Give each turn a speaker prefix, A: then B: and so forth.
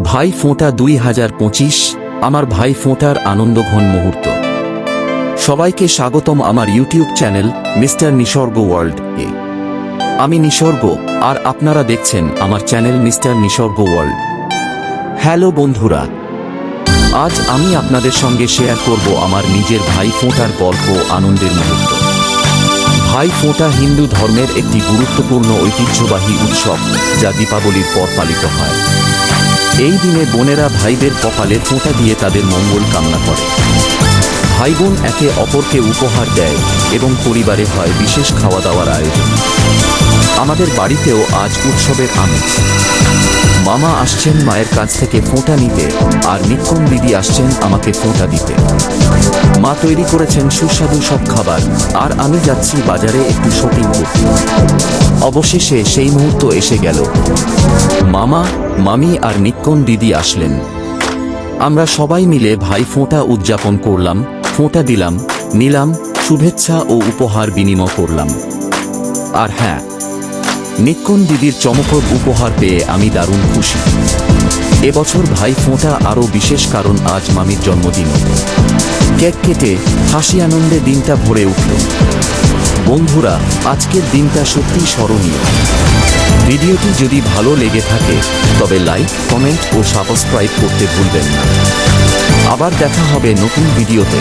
A: ভাই ফোঁটা দুই হাজার পঁচিশ, আমার ভাই ফোঁটার আনন্দঘন মুহূর্ত। সবাইকে স্বাগতম আমার YouTube channel mister Nisarga world এ। আমি নিসর্গ, আর আপনারা দেখছেন আমার channel mister Nisarga world. Hello বন্ধুরা, আজ আমি আপনাদের সঙ্গে শেয়ার করব আমার নিজের ভাই ফোঁটার গল্প আনন্দের মুহূর্ত। ভাই ফোঁটা হিন্দু ধর্মের একটি গুরুত্বপূর্ণ ঐতিহ্যবাহী উৎসব, যা দীপাবলির পর পালিত হয়। এই দিনে বোনেরা ভাইদের কপালে ফোঁটা দিয়ে তাদের মঙ্গল কামনা করে। ভাই বোন একে অপরকে উপহার দেয় এবং পরিবারে হয় বিশেষ খাওয়া দাওয়ার আয়োজন। আমাদের বাড়িতেও আজ উৎসবের আমেজ। মামা আসছেন মায়ের কাছ থেকে ফোঁটা নিতে আর নিক্ষণ দিদি আসছেন আমাকে ফোঁটা দিতে। মা তৈরি করেছেন সুস্বাদু সব খাবার আর আমি যাচ্ছি বাজারে একটু শপিং করতে। অবশেষে সেই মুহূর্ত এসে গেল। মামা মামি আর নিক্ষণ দিদি আসলেন। আমরা সবাই মিলে ভাই ফোঁটা উদযাপন করলাম, ফোঁটা দিলাম, নিলাম, শুভেচ্ছা ও উপহার বিনিময় করলাম। আর হ্যাঁ নিক্ষণ দিদির চমকর উপহার পেয়ে আমি দারুণ খুশি। এবছর ভাই ফোঁটা আরও বিশেষ কারণ আজ মামির জন্মদিন। কেক কেটে হাসি আনন্দে দিনটা ভরে উঠল। বন্ধুরা, আজকের দিনটা সত্যিই স্মরণীয়। ভিডিওটি যদি ভালো লেগে থাকে, তবে লাইক, কমেন্ট ও সাবস্ক্রাইব করতে ভুলবেন না। আবার দেখা হবে নতুন ভিডিওতে।